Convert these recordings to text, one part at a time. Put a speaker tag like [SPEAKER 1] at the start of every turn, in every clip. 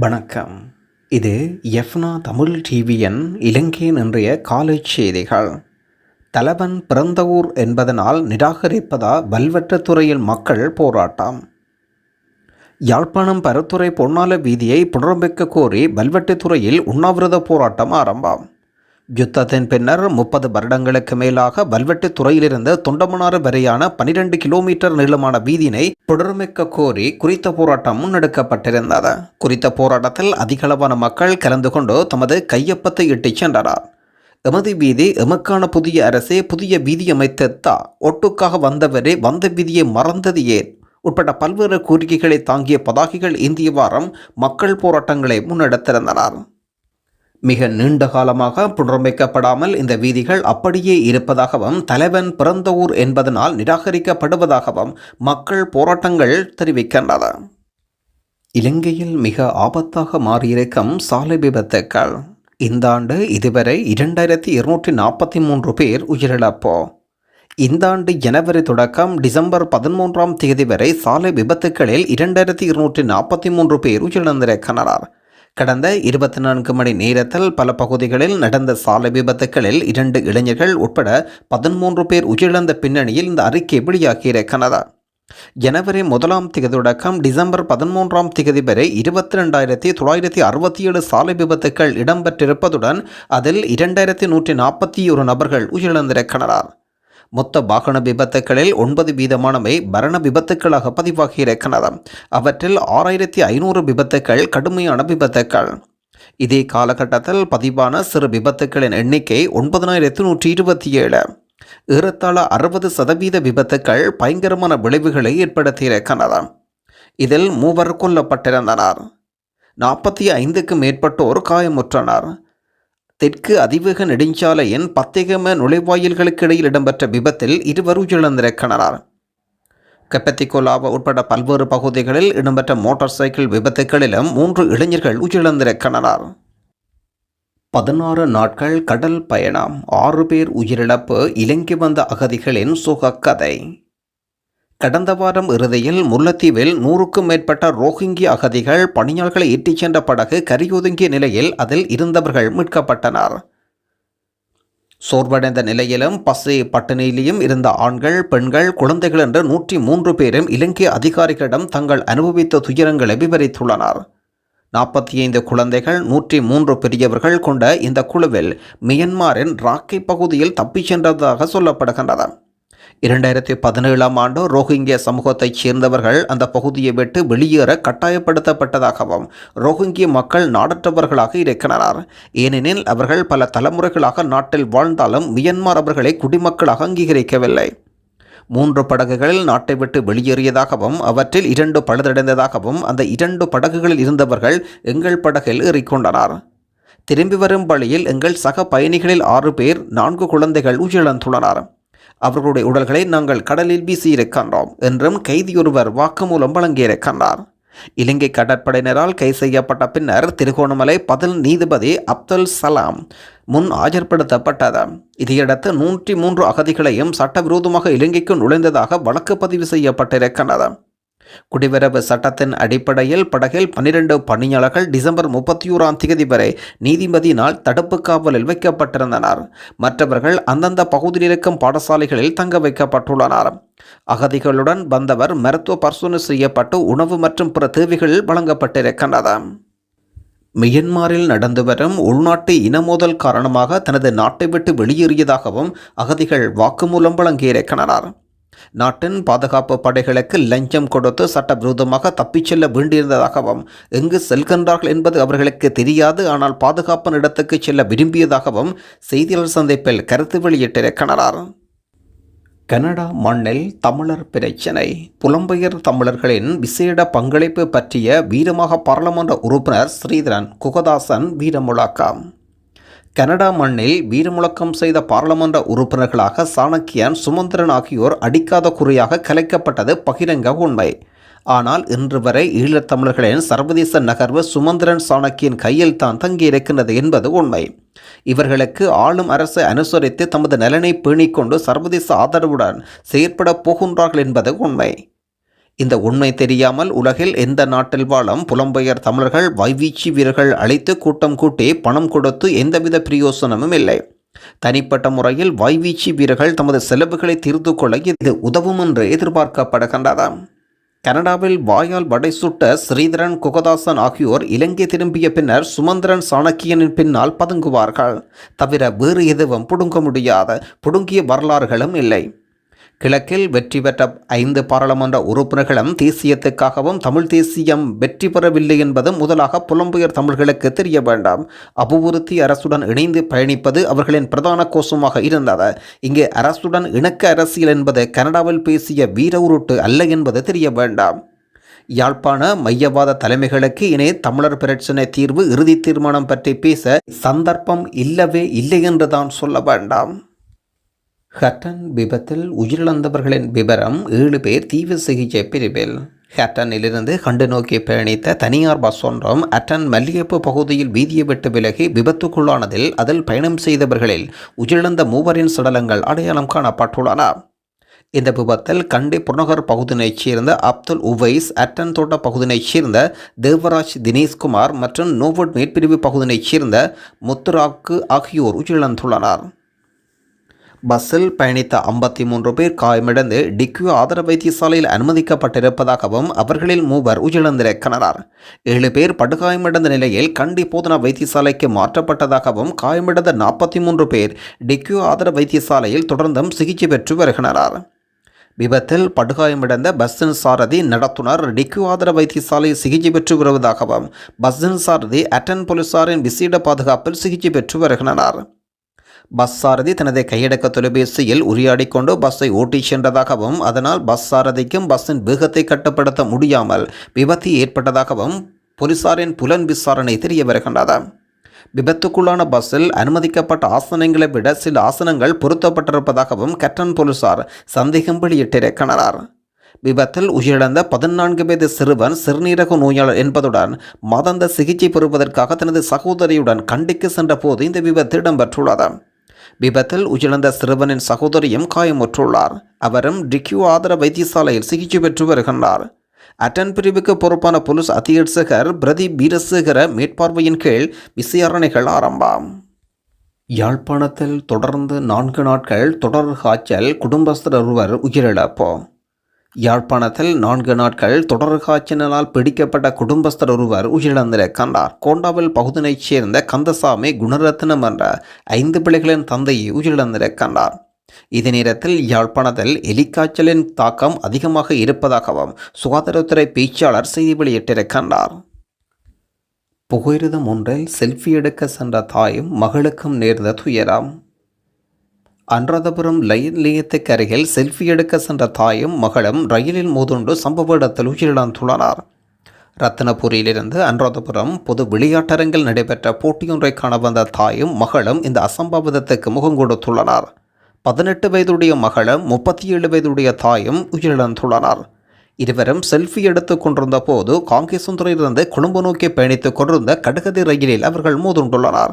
[SPEAKER 1] வணக்கம். இது எஃப்னா தமிழ் டிவியின் இலங்கையின் இன்றைய காலை செய்திகள். தலைவன் பிறந்த ஊர் என்பதனால் நிராகரிப்பதா வல்வெற்றத்துறையில் மக்கள் போராட்டம். யாழ்ப்பாணம் பரத்துறை பொன்னால வீதியை புனரமைக்க கோரி வல்வெட்டுத்துறையில் உண்ணாவிரத போராட்டம் ஆரம்பம். யுத்தத்தின் பின்னர் முப்பது வருடங்களுக்கு மேலாக வல்வெட்டு துறையிலிருந்து தொண்டமனாறு வரையான பனிரெண்டு கிலோமீட்டர் நீளமான வீதியினை புனரமைக்க கோரி குறித்த போராட்டம் முன்னெடுக்கப்பட்டிருந்தது. குறித்த போராட்டத்தில் அதிகளவான மக்கள் கலந்து கொண்டு தமது கையொப்பத்தை இட்டுச் சென்றனர். எமது வீதி எமக்கான புதிய அரசே புதிய வீதி அமைத்தா ஒட்டுக்காக வந்தவரே வந்த வீதியை மறந்தது ஏன்? உட்பட்ட பல்வேறு கோரிக்கைகளை தாங்கிய பதாகைகள் இந்திய வாரம் மக்கள் போராட்டங்களை முன்னெடுத்திருந்தனர். மிக நீண்ட காலமாக புனரமைக்கப்படாமல் இந்த வீதிகள் அப்படியே இருப்பதாகவும் தலைவன் பிறந்த ஊர் என்பதனால் நிராகரிக்கப்படுவதாகவும் மக்கள் போராட்டங்கள் தெரிவிக்கின்றன. இலங்கையில் மிக ஆபத்தாக மாறியிருக்கும் சாலை விபத்துக்கள். இந்த ஆண்டு இதுவரை இரண்டாயிரத்தி இருநூற்றி நாற்பத்தி மூன்று பேர் உயிரிழப்போ. இந்த ஆண்டு ஜனவரி தொடக்கம் டிசம்பர் பதிமூன்றாம் தேதி வரை சாலை விபத்துக்களில் இரண்டாயிரத்தி இருநூற்றி நாற்பத்தி மூன்று பேர் உயிரிழந்திருக்கின்றனர். கடந்த இருபத்தி நான்கு மணி நேரத்தில் பல பகுதிகளில் நடந்த சாலை விபத்துகளில் இரண்டு இளைஞர்கள் உட்பட பதிமூன்று பேர் உயிரிழந்த பின்னணியில் இந்த அறிக்கை வெளியாகியிருக்கிறது ஜனவரி முதலாம் திகதி தொடக்கம் டிசம்பர் பதிமூன்றாம் திகதி வரை இருபத்தி ரெண்டாயிரத்தி தொள்ளாயிரத்தி அறுபத்தி ஏழு சாலை விபத்துக்கள் இடம்பெற்றிருப்பதுடன் அதில் இரண்டாயிரத்தி நூற்றி நாற்பத்தி ஒரு நபர்கள் உயிரிழந்திருக்கிறார் மொத்த வாகன விபத்துகளில் ஒன்பது வீதமானவை மரண விபத்துக்களாக பதிவாகியிருக்கின்றன அவற்றில் ஆறாயிரத்தி ஐநூறு விபத்துக்கள் கடுமையான விபத்துக்கள். இதே காலகட்டத்தில் பதிவான சிறு விபத்துக்களின் எண்ணிக்கை ஒன்பதனாயிரத்து நூற்றி இருபத்தி ஏழு. ஏறத்தாழ அறுபது சதவீத விபத்துக்கள் பயங்கரமான விளைவுகளை ஏற்படுத்தியிருக்கின்றன இதில் மூவர் கொல்லப்பட்டிருந்தனர். நாற்பத்தி ஐந்துக்கு மேற்பட்டோர் காயமுற்றனர். தெற்கு அதிவேக நெடுஞ்சாலையின் பத்திகம நுழைவாயில்களுக்கு இடையில் இடம்பெற்ற விபத்தில் இருவர் உயிரிழந்திருக்கிறார் கெப்பத்திகோலாவா உட்பட பல்வேறு பகுதிகளில் இடம்பெற்ற மோட்டார் சைக்கிள் விபத்துகளிலும் மூன்று இளைஞர்கள் உயிரிழந்திருக்கிறார் பதினாறு நாட்கள் கடல் பயணம் ஆறு பேர் உயிரிழப்பு இலங்கை வந்த அகதிகளின் சுகக்கதை. கடந்த வாரம் இறுதியில் முல்லத்தீவில் நூறுக்கும் மேற்பட்ட ரோஹிங்கி அகதிகள் பணியாளர்களை ஏற்றிச் சென்ற படகு கரியொதுங்கிய நிலையில் அதில் இருந்தவர்கள் மீட்கப்பட்டனர். சோர்வடைந்த நிலையிலும் பசி பட்டினியிலும் இருந்த ஆண்கள் பெண்கள் குழந்தைகள் என்ற நூற்றி மூன்று பேரும் இலங்கை அதிகாரிகளிடம் தங்கள் அனுபவித்த துயரங்களை விவரித்துள்ளனர். நாற்பத்தி ஐந்து குழந்தைகள் நூற்றி மூன்று பெரியவர்கள் கொண்ட இந்த குழுவில் மியன்மாரின் ராக்கை பகுதியில் தப்பிச் சென்றதாக சொல்லப்படுகின்றன இரண்டாயிரத்தி பதினேழாம் ஆண்டு ரோஹிங்கிய சமூகத்தைச் சேர்ந்தவர்கள் அந்த பகுதியை விட்டு வெளியேற கட்டாயப்படுத்தப்பட்டதாகவும் ரோஹிங்கிய மக்கள் நாடற்றவர்களாக இருக்கிறார் ஏனெனில் அவர்கள் பல தலைமுறைகளாக நாட்டில் வாழ்ந்தாலும் மியன்மார் அவர்களை குடிமக்களாக அங்கீகரிக்கவில்லை. மூன்று படகுகளில் நாட்டை விட்டு வெளியேறியதாகவும் அவற்றில் இரண்டு பழுதடைந்ததாகவும் அந்த இரண்டு படகுகளில் இருந்தவர்கள் எங்கள் படகில் ஏறிக்கொண்டனர். திரும்பி வரும் வழியில் எங்கள் சக பயணிகளில் ஆறு பேர் நான்கு குழந்தைகள் உயிரிழந்துள்ளனர். அவர்களுடைய உடல்களை நாங்கள் கடலில் வீசியிருக்கின்றோம் என்றும் கைதியொருவர் வாக்குமூலம் வழங்கியிருக்கின்றார் இலங்கை கடற்படையினரால் கைது செய்யப்பட்ட பின்னர் திருகோணமலை பதில் நீதிபதி அப்துல் சலாம் முன் ஆஜர்படுத்தப்பட்டது. இதையடுத்து நூற்றி மூன்று அகதிகளையும் சட்டவிரோதமாக இலங்கைக்கு நுழைந்ததாக வழக்கு பதிவு செய்யப்பட்டிருக்கின்றது. குடிவரவு சட்டத்தின் அடிப்படையில் படகில் பன்னிரண்டு பணியாளர்கள் டிசம்பர் முப்பத்தி ஓராம் தேதி வரை நீதிபதியினால் தடுப்பு காவலில் வைக்கப்பட்டிருந்தனர். மற்றவர்கள் அந்தந்த பகுதியில் இருக்கும் பாடசாலைகளில் தங்க வைக்கப்பட்டுள்ளனர். அகதிகளுடன் வந்தவர் மருத்துவ பரிசோதனை செய்யப்பட்டு உணவு மற்றும் பிற தேவைகள் வழங்கப்பட்டிருக்கின்றது. மியன்மாரில் நடந்து வரும் உள்நாட்டு இனமோதல் காரணமாக தனது நாட்டை விட்டு வெளியேறியதாகவும் அகதிகள் வாக்குமூலம் வழங்கியிருக்கின்றனர். நாட்டின் பாதுகாப்பு படைகளுக்கு லஞ்சம் கொடுத்து சட்டவிரோதமாக தப்பிச் செல்ல வேண்டியிருந்ததாகவும் எங்கு செல்கின்றார்கள் என்பது அவர்களுக்கு தெரியாது ஆனால் பாதுகாப்பு இடத்துக்கு செல்ல விரும்பியதாகவும் செய்தியாளர் சந்திப்பில் கருத்து வெளியிட்டிருக்கின்றனர் கனடா மண்ணில் தமிழர் பிரச்சினை. புலம்பெயர் தமிழர்களின் விசேட பங்களிப்பு பற்றிய வீரமாக பாராளுமன்ற உறுப்பினர் ஸ்ரீதரன் குகதாசன் வீரமுழாக்கம். கனடா மண்ணில் வீரமுழக்கம் செய்த பாராளுமன்ற உறுப்பினர்களாக சாணக்கியான் சுமந்திரன் ஆகியோர் அடிக்காத குறையாக கலைக்கப்பட்டது பகிரங்க உண்மை. ஆனால் இன்று வரை ஈழத்தமிழர்களின் சர்வதேச நகர்வு சுமந்திரன் சாணக்கியின் கையில் தான் தங்கியிருக்கின்றது என்பது உண்மை. இவர்களுக்கு ஆளும் அரசு அனுசரித்து தமது நலனை பேணிக்கொண்டு சர்வதேச ஆதரவுடன் செயற்பட போகின்றார்கள் என்பது உண்மை. இந்த உண்மை தெரியாமல் உலகில் எந்த நாட்டில் வாழும் புலம்பெயர் தமிழர்கள் வைவீச்சு வீரர்கள் அழைத்து கூட்டம் கூட்டி பணம் கொடுத்து எந்தவித பிரயோசனமும் இல்லை. தனிப்பட்ட முறையில் வைவீச்சு வீரர்கள் தமது செலவுகளை தீர்த்து கொள்ள இது உதவும் என்று எதிர்பார்க்கப்படுகின்றதாம் கனடாவில் வாயால் வடை சுட்ட ஸ்ரீதரன் குகதாசன் ஆகியோர் இலங்கை திரும்பிய பின்னர் சுமந்திரன் சாணக்கியனின் பின்னால் பதுங்குவார்கள். தவிர வேறு எதுவும் புடுங்க முடியாத புடுங்கிய வரலாறுகளும் இல்லை. கிழக்கில் வெற்றி பெற்ற ஐந்து பாராளுமன்ற உறுப்பினர்களும் தேசியத்துக்காகவும் தமிழ் தேசியம் வெற்றி பெறவில்லை என்பதும் முதலாக புலம்பெயர் தமிழர்களுக்கு தெரிய வேண்டாம். அபிவிருத்தி அரசுடன் இணைந்து பயணிப்பது அவர்களின் பிரதான கோஷமாக இருந்தது. இங்கே அரசுடன் இணக்க அரசியல் என்பது கனடாவில் பேசிய வீர உருட்டு அல்ல என்பது தெரிய வேண்டாம். யாழ்ப்பாண மையவாத தலைமைகளுக்கு இணை தமிழர் பிரச்சினை தீர்வு இறுதி தீர்மானம் பற்றி பேச சந்தர்ப்பம் இல்லவே இல்லை என்றுதான் சொல்ல வேண்டாம். ஹட்டன் விபத்தில் உயிரிழந்தவர்களின் விவரம் ஏழு பேர் தீவிர சிகிச்சை பிரிவில். ஹட்டனிலிருந்து கண்டு நோக்கி பயணித்த தனியார் பஸ் ஒன்றும் அட்டன் மல்லியப்பு பகுதியில் வீதியை விட்டு விலகி விபத்துக்குள்ளானதில் அதில் பயணம் செய்தவர்களில் உயிரிழந்த மூவரின் சடலங்கள் அடையாளம் காணப்பட்டுள்ளன. இந்த விபத்தில் கண்டி புறநகர் பகுதியினைச் சேர்ந்த அப்துல் உவைஸ் அட்டன் தோட்ட பகுதியினைச் சேர்ந்த தேவராஜ் தினேஷ்குமார் மற்றும் நோவட் மேற்பிரிவு பகுதியினைச் சேர்ந்த முத்துராக்கு ஆகியோர் உயிரிழந்துள்ளனர். பஸ்ஸில் பயணித்த ஐம்பத்தி மூன்று பேர் காயமடைந்து டிக்யூ ஆதர வைத்தியசாலையில் அனுமதிக்கப்பட்டிருப்பதாகவும் அவர்களில் மூவர் உயிரிழந்திருக்கிறார் ஏழு பேர் படுகாயமடைந்த நிலையில் கண்டி போதனா வைத்தியசாலைக்கு மாற்றப்பட்டதாகவும் காயமடைந்த நாற்பத்தி மூன்று பேர் டிக்யூ ஆதர வைத்தியசாலையில் தொடர்ந்தும் சிகிச்சை பெற்று வருகின்றனர். விபத்தில் படுகாயமடைந்த பஸ்ஸின் சாரதி நடத்துனர் டிக்கு ஆதர வைத்தியசாலை சிகிச்சை பெற்று வருவதாகவும் பஸ்ஸின் சாரதி அட்டன் போலீசாரின் விசேட பாதுகாப்பில் சிகிச்சை பெற்று வருகின்றனர். பஸ் சாரதி தனது கையடக்க தொலைபேசியில் உரையாடிக்கொண்டு பஸ்ஸை ஓட்டிச் சென்றதாகவும் அதனால் பஸ் சாரதிக்கும் பஸ்ஸின் வேகத்தை கட்டுப்படுத்த முடியாமல் விபத்து ஏற்பட்டதாகவும் போலீசாரின் புலன் விசாரணை தெரிய வருகின்றது. விபத்துக்குள்ளான பஸ்ஸில் அனுமதிக்கப்பட்ட ஆசனங்களை விட சில ஆசனங்கள் பொருத்தப்பட்டிருப்பதாகவும் கட்டன் போலீசார் சந்தேகம் வெளியிட்டிருக்கின்றனர். விபத்தில் உயிரிழந்த பதினான்கு வயது சிறுவன் சிறுநீரக நோயாளர் என்பதுடன் மதந்த சிகிச்சை பெறுவதற்காக தனது சகோதரியுடன் கண்டிக்கு சென்ற போது இந்த விபத்து இடம்பெற்றுள்ளது. விபத்தில் உயிரிழந்த சிறுவனின் சகோதரியும் காயமுற்றுள்ளார். அவரும் டிக்யூ ஆதர வைத்தியசாலையில் சிகிச்சை பெற்று வருகின்றார். அட்டன் பிரிவுக்கு பொறுப்பான போலீஸ் அத்தியட்சகர் பிரதீப் வீரசேகர மேற்பார்வையின் கீழ் விசாரணைகள் ஆரம்பம். யாழ்ப்பாணத்தில் தொடர்ந்து நான்கு நாட்கள் தொடர் காய்ச்சல் குடும்பஸ்தர் ஒருவர் உயிரிழப்போம் யாழ்ப்பாணத்தில் நான்கு நாட்கள் தொடர் காய்ச்சலினால் பிடிக்கப்பட்ட குடும்பஸ்தர் ஒருவர் உயிரிழந்திருக்கின்றார் கோண்டாவில் பகுதியைச் சேர்ந்த கந்தசாமி குணரத்னம் என்ற ஐந்து பிள்ளைகளின் தந்தையை உயிரிழந்திருக்கின்றார் இதே நேரத்தில் யாழ்ப்பாணத்தில் எலிக்காய்ச்சலின் தாக்கம் அதிகமாக இருப்பதாகவும் சுகாதாரத்துறை பேச்சாளர் செய்தி வெளியிட்டிருக்கின்றார் புகையிரதம் ஒன்றில் செல்ஃபி எடுக்க சென்ற தாயும் மகளுக்கும் நேர்ந்த துயரம். அனுராதபுரம் லயன் நிலையத்துக்கு அருகில் செல்ஃபி எடுக்க சென்ற தாயும் மகளும் ரயிலில் மோதுண்டு சம்பவ இடத்தில் உயிரிழந்துள்ளனர். ரத்தினபுரியிலிருந்து அனுராதபுரம் பொது விளையாட்டரங்கில் நடைபெற்ற போட்டியொன்றை காண வந்த தாயும் மகளும் இந்த அசம்பாவிதத்துக்கு முகம் கொடுத்துள்ளனர். பதினெட்டு வயதுடைய மகளும் முப்பத்தி ஏழு வயதுடைய தாயும் உயிரிழந்துள்ளனர். இருவரும் செல்ஃபி எடுத்துக் கொண்டிருந்த போது காங்கேசுந்தரிலிருந்து கொழும்பு நோக்கி பயணித்துக் கொண்டிருந்த கடுகதி ரயிலில் அவர்கள் மோதுண்டுள்ளனர்.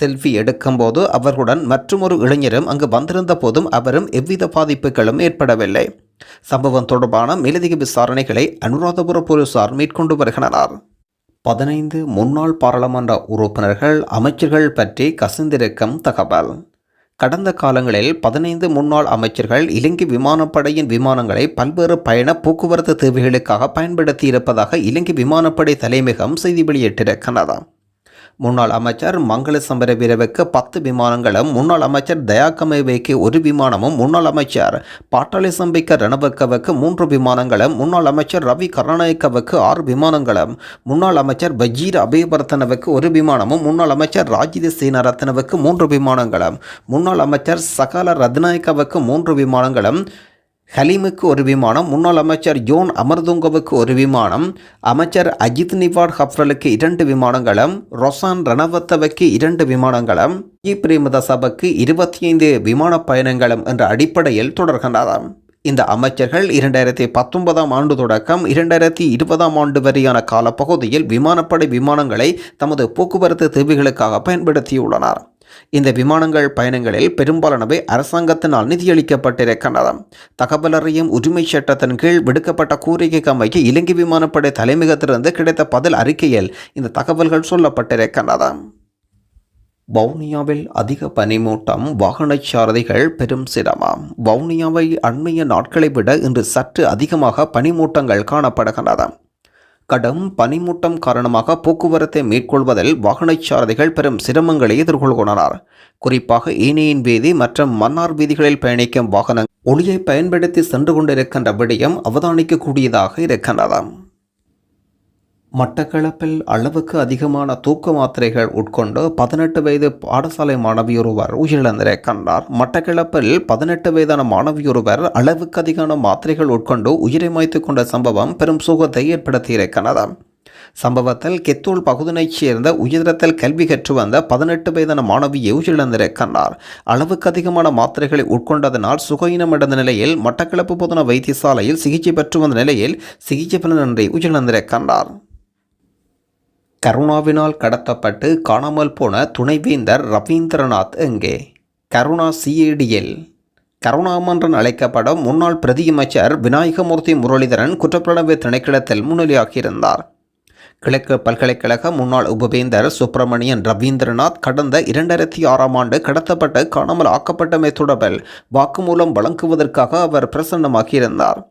[SPEAKER 1] செல்ஃபி எடுக்கும்போது அவர்களுடன் மற்றொரு இளைஞரும் அங்கு வந்திருந்த போதும் அவரும் எவ்வித பாதிப்புகளும் ஏற்படவில்லை. சம்பவம் தொடர்பான மேலதிக விசாரணைகளை அனுராதபுர போலீசார் மேற்கொண்டு வருகின்றனர். பதினைந்து முன்னாள் பாராளுமன்ற உறுப்பினர்கள் அமைச்சர்கள் பற்றி கசிந்திருக்கும் தகவல். கடந்த காலங்களில் பதினைந்து முன்னாள் அமைச்சர்கள் இலங்கை விமானப்படையின் விமானங்களை பல்வேறு பயண போக்குவரத்து தேவைகளுக்காக பயன்படுத்தியிருப்பதாக இலங்கை விமானப்படை தலைமையகம் செய்தி வெளியிட்டிருக்கிறது. முன்னாள் அமைச்சர் மங்கள சம்பர சம்பரவீரவுக்கு பத்து விமானங்களும் முன்னாள் அமைச்சர் தயாகமேவைக்கு ஒரு விமானமும் முன்னாள் அமைச்சர் பாட்டாளி சம்பிக்க ரணவக்கவுக்கு மூன்று விமானங்களும் முன்னாள் அமைச்சர் ரவி கருணாநாயக்கவுக்கு ஆறு விமானங்களும் முன்னாள் அமைச்சர் பஜீர் அபயவர்த்தனவுக்கு ஒரு விமானமும் முன்னாள் அமைச்சர் ராஜித சேனரத்னவுக்கு மூன்று விமானங்களும் முன்னாள் அமைச்சர் சகால ரத்நாயக்கவுக்கு மூன்று விமானங்களும் ஹலீமுக்கு ஒரு விமானம் முன்னாள் அமைச்சர் ஜோன் அமர்துங்கவுக்கு ஒரு விமானம் அமைச்சர் அஜித் நிவாட் ஹப்ரலுக்கு இரண்டு விமானங்களும் ரொசான் ரணவத்தவுக்கு இரண்டு விமானங்களும் இ பிரேமதாசபுக்கு இருபத்தி ஐந்து விமான பயணங்களும் என்ற அடிப்படையில் தொடர்கின்றன இந்த அமைச்சர்கள் இரண்டாயிரத்தி பத்தொன்பதாம் ஆண்டு தொடக்கம் இரண்டாயிரத்தி இருபதாம் ஆண்டு வரையான காலப்பகுதியில் விமானப்படை விமானங்களை தமது போக்குவரத்து தேவைகளுக்காக பயன்படுத்தியுள்ளனர். இந்த விமானங்கள் பயணங்களில் பெரும்பாலானவை அரசாங்கத்தினால் நிதியளிக்கப்பட்டிருக்கின்றன தகவல் அறியும் உரிமை சட்டத்தின் கீழ் விடுக்கப்பட்ட கோரிக்கைக்கு அமைக்க இலங்கை விமானப்படை தலைமையகத்திலிருந்து கிடைத்த பதில் அறிக்கையில் இந்த தகவல்கள் சொல்லப்பட்டிருக்கின்றன வவுனியாவில் அதிக பனிமூட்டம் வாகனச் சாரதிகள் பெரும் சிரமம். வவுனியாவை அண்மைய நாட்களை விட இன்று சற்று அதிகமாக பனிமூட்டங்கள் காணப்படுகின்றன கடும் பனிமூட்டம் காரணமாக போக்குவரத்தை மேற்கொள்வதில் வாகனச் சாரதிகள் பெரும் சிரமங்களை எதிர்கொள்கின்றனர். குறிப்பாக ஏனையின் வீதி மற்றும் மன்னார் வீதிகளில் பயணிக்கும் வாகனங்கள் ஒளியை பயன்படுத்தி சென்று கொண்டிருக்கின்ற விடயம் அவதானிக்கக்கூடியதாக இருக்கின்றது. மட்டக்களப்பில் அளவுக்கு அதிகமான தூக்க மாத்திரைகள் உட்கொண்டு பதினெட்டு வயது பாடசாலை மாணவியொருவர் கண்டார். மட்டக்களப்பில் பதினெட்டு வயதான மாணவியொருவர் அளவுக்கு அதிகமான மாத்திரைகள் உட்கொண்டு உயிரை மாய்த்து கொண்ட சம்பவம் பெரும் சுகத்தை ஏற்படுத்தியிருக்கிறது சம்பவத்தில் கெத்தூள் பகுதினைச் சேர்ந்த உயர்தரத்தில் கல்வி கற்று வந்த பதினெட்டு வயதான மாணவியை கண்டார். அளவுக்கு அதிகமான மாத்திரைகளை உட்கொண்டதனால் சுகயினமடைந்த நிலையில் மட்டக்களப்பு பொதுன வைத்தியசாலையில் சிகிச்சை பெற்று வந்த நிலையில் சிகிச்சை பலனின்றி கண்டார். கருணாவினால் கடத்தப்பட்டு காணாமல் போன துணைவேந்தர் ரவீந்திரநாத் எங்கே? கருணா சிஏடிஎல் கருணாமன்றன் அழைக்கப்படும் முன்னாள் பிரதியமைச்சர் விநாயகமூர்த்தி முரளிதரன் குற்றப்புலனாய்வு திணைக்களத்தில் முன்னிலையாகியிருந்தார். கிழக்கு பல்கலைக்கழக முன்னாள் உபவேந்தர் சுப்பிரமணியன் ரவீந்திரநாத் கடந்த இரண்டாயிரத்தி ஆறாம் ஆண்டு கடத்தப்பட்டு காணாமல் ஆக்கப்பட்டமை தொடர்பில் வாக்குமூலம் வழங்குவதற்காக அவர் பிரசன்னமாகியிருந்தார்.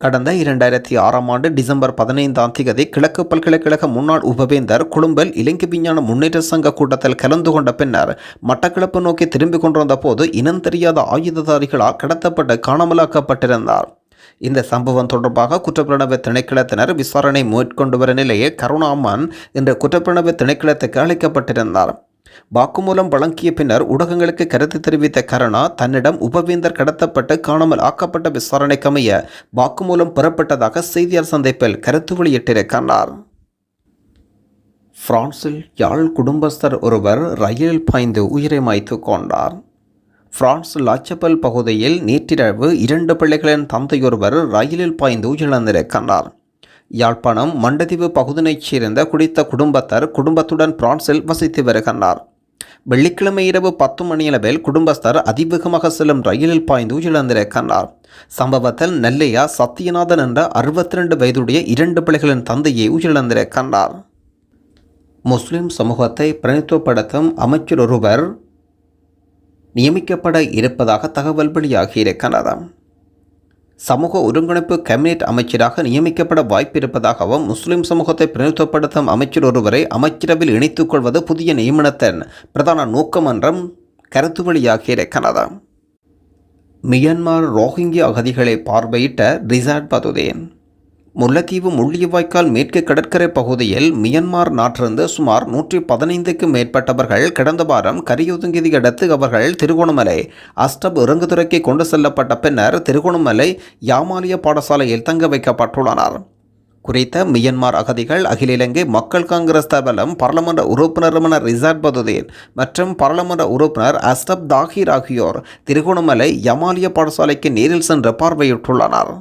[SPEAKER 1] கடந்த இரண்டாயிரத்தி ஆறாம் ஆண்டு டிசம்பர் பதினைந்தாம் தேதி கிழக்கு பல்கலைக்கழக முன்னாள் உபவேந்தர் கொழும்பில் இலங்கை விஞ்ஞான முன்னேற்ற சங்க கூட்டத்தில் கலந்து கொண்ட பின்னர் மட்டக்களப்பு நோக்கி திரும்பிக் கொண்டிருந்த போது இனம் தெரியாத ஆயுததாரிகளால் கடத்தப்பட்டு காணாமலாக்கப்பட்டிருந்தார். இந்த சம்பவம் தொடர்பாக குற்றப்புலனாய்வு திணைக்களத்தினர் விசாரணை மேற்கொண்டு வரும் நிலையில் கருணாமன் என்ற குற்றப்புலனாய்வு திணைக்களத்துக்கு அழைக்கப்பட்டிருந்தார். வாக்குமூலம் வழங்கிய பின்னர் ஊடகங்களுக்கு கருத்து தெரிவித்த கருணா தன்னிடம் உபவேந்தர் கடத்தப்பட்டு காணாமல் ஆக்கப்பட்ட விசாரணைக்கமைய வாக்குமூலம் பெறப்பட்டதாக செய்தியாளர் சந்திப்பில் கருத்து வெளியிட்டிருக்கிறார். பிரான்சில் யாழ் குடும்பஸ்தர் ஒருவர் ரயிலில் பாய்ந்து உயிரை மாய்த்து கொண்டார். பிரான்ஸ் லாச்சபல் பகுதியில் நேற்றிரவு இரண்டு பிள்ளைகளின் தந்தையொருவர் ரயிலில் பாய்ந்து உயிரிழந்திருக்கிறார். யாழ்ப்பாணம் மண்டதீவு பகுதியைச் சேர்ந்த குடித்த குடும்பத்தர் குடும்பத்துடன் பிரான்சில் வசித்து வருகின்றார். வெள்ளிக்கிழமை இரவு பத்து மணியளவில் குடும்பஸ்தர் அதிவேகமாக செல்லும் ரயிலில் பாய்ந்து இழந்திருக்கின்றார் சம்பவத்தில் நெல்லையா சத்யநாதன் என்ற அறுபத்தி ரெண்டு வயதுடைய இரண்டு பிள்ளைகளின் தந்தையை உயிரிழந்திருக்கின்றார். முஸ்லிம் சமூகத்தை பிரதித்துவப்படுத்தும் அமைச்சர் ஒருவர் நியமிக்கப்பட இருப்பதாக தகவல் வெளியாகியிருக்கிறது சமூக ஒருங்கிணைப்பு கேபினெட் அமைச்சராக நியமிக்கப்பட வாய்ப்பிருப்பதாகவும் முஸ்லிம் சமூகத்தை பிரதிநிதித்துவப்படுத்தும் அமைச்சர் ஒருவரை அமைச்சரவில் இணைத்துக் கொள்வது புதிய நியமனத்தின் பிரதான நோக்கம் என்றும் கருத்து வெளியாகியிருக்கிறது மியான்மர் ரோஹிங்கியா அகதிகளை பார்வையிட்ட ரிசார்ட் பதுதேன். முல்லைத்தீவு முள்ளியவாய்க்கால் மேற்கு கடற்கரை பகுதியில் மியன்மார் நாட்டிலிருந்து சுமார் நூற்றி பதினைந்துக்கும் மேற்பட்டவர்கள் கடந்த வாரம் கரையொதுங்கியதை அடுத்து அவர்கள் திருகோணமலை அஸ்டப் இறங்குதுறைக்கு கொண்டு செல்லப்பட்ட பின்னர் திருகோணமலை யாமாலிய பாடசாலையில் தங்க வைக்கப்பட்டுள்ளனர். குறித்த மியன்மார் அகதிகள் அகில இலங்கை மக்கள் காங்கிரஸ் தபலம் பாராளுமன்ற உறுப்பினருமான ரிசார்ட் பதுதீன் மற்றும் பாராளுமன்ற உறுப்பினர் அஸ்டப் தாகிர் ஆகியோர் திருகோணமலை யமாலிய பாடசாலைக்கு நேரில் சென்று பார்வையிட்டுள்ளனர்.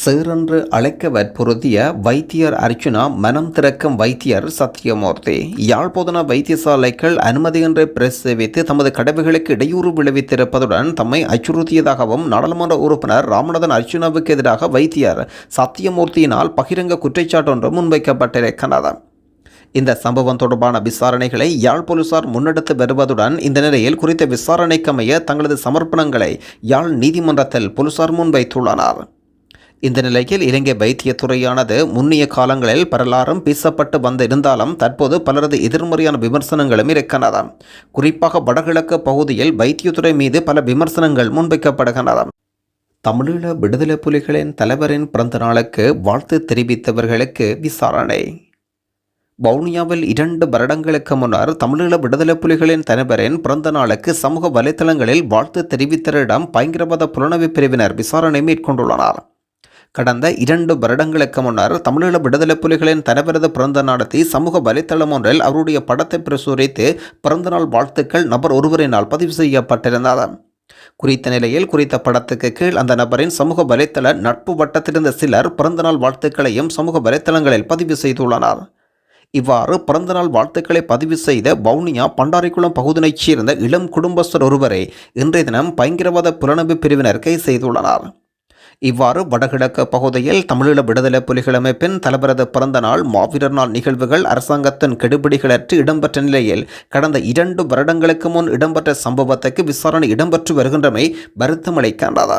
[SPEAKER 1] சேரென்று அழைக்க வற்புறுத்திய வைத்தியர் அர்ச்சுனா மனம் திறக்கும் வைத்தியர் சத்தியமூர்த்தி. யாழ்ப்போதனா வைத்தியசாலைகள் அனுமதியின்றி பிரசவித்து தமது கடமைகளுக்கு இடையூறு விளைவித்திருப்பதுடன் தம்மை அச்சுறுத்தியதாகவும் நாடாளுமன்ற உறுப்பினர் ராமநாதன் அர்ஜுனாவுக்கு எதிராக வைத்தியர் சத்தியமூர்த்தியினால் பகிரங்க குற்றச்சாட்டொன்று முன்வைக்கப்பட்டிருக்கிறது. இந்த சம்பவம் தொடர்பான விசாரணைகளை யாழ் போலீசார் முன்னெடுத்து வருவதுடன் இந்த நிலையில் குறித்த விசாரணைக்கமைய தங்களது சமர்ப்பணங்களை யாழ் நீதிமன்றத்தில் போலீசார் முன்வைத்துள்ளனர். இந்த நிலையில் இலங்கை வைத்தியத்துறையானது முன்னிய காலங்களில் பரலாறும் பேசப்பட்டு வந்த இருந்தாலும் தற்போது பலரது எதிர்மறையான விமர்சனங்களும் இருக்கின்றன. குறிப்பாக வடகிழக்கு பகுதியில் வைத்தியத்துறை மீது பல விமர்சனங்கள் முன்வைக்கப்படுகின்றன. தமிழீழ விடுதலை புலிகளின் தலைவரின் பிறந்த நாளுக்கு வாழ்த்து தெரிவித்தவர்களுக்கு விசாரணை. வவுனியாவில் இரண்டு வருடங்களுக்கு முன்னர் தமிழீழ விடுதலை புலிகளின் தலைவரின் பிறந்த நாளுக்கு சமூக வலைத்தளங்களில் வாழ்த்து தெரிவித்தரிடம் பயங்கரவாத புலனவி பிரிவினர் விசாரணை மேற்கொண்டுள்ளனர். கடந்த இரண்டு வருடங்களுக்கு முன்னர் தமிழீழ விடுதலை புலிகளின் தலைவரது பிறந்த நடத்தி சமூக வலைத்தளம் ஒன்றில் அவருடைய படத்தை பிரசுரித்து பிறந்தநாள் வாழ்த்துக்கள் நபர் ஒருவரினால் பதிவு செய்யப்பட்டிருந்தது. குறித்த நிலையில் குறித்த படத்துக்கு கீழ் அந்த நபரின் சமூக வலைத்தள நட்பு வட்டத்திலிருந்த சிலர் பிறந்தநாள் வாழ்த்துக்களையும் சமூக வலைத்தளங்களில் பதிவு செய்துள்ளனர். இவ்வாறு பிறந்தநாள் வாழ்த்துக்களை பதிவு செய்த வவுனியா பண்டாரிக்குளம் பகுதியைச் சேர்ந்த இளம் குடும்பஸ்தர் ஒருவரை இன்றைய தினம் பயங்கரவாத புலனமைப்பு பிரிவினர் கைது செய்துள்ளனர். இவ்வாறு வடகிழக்கு பகுதியில் தமிழீழ விடுதலை புலிகள் அமைப்பின் தலைவரது பிறந்த நாள் மாவீரர் நாள் நிகழ்வுகள் அரசாங்கத்தின் கெடுபிடிகளற்று இடம்பெற்ற நிலையில் கடந்த இரண்டு வருடங்களுக்கு முன் இடம்பெற்ற சம்பவத்துக்கு விசாரணை இடம்பெற்று வருகின்றமை வருத்தமளிக்கின்றது.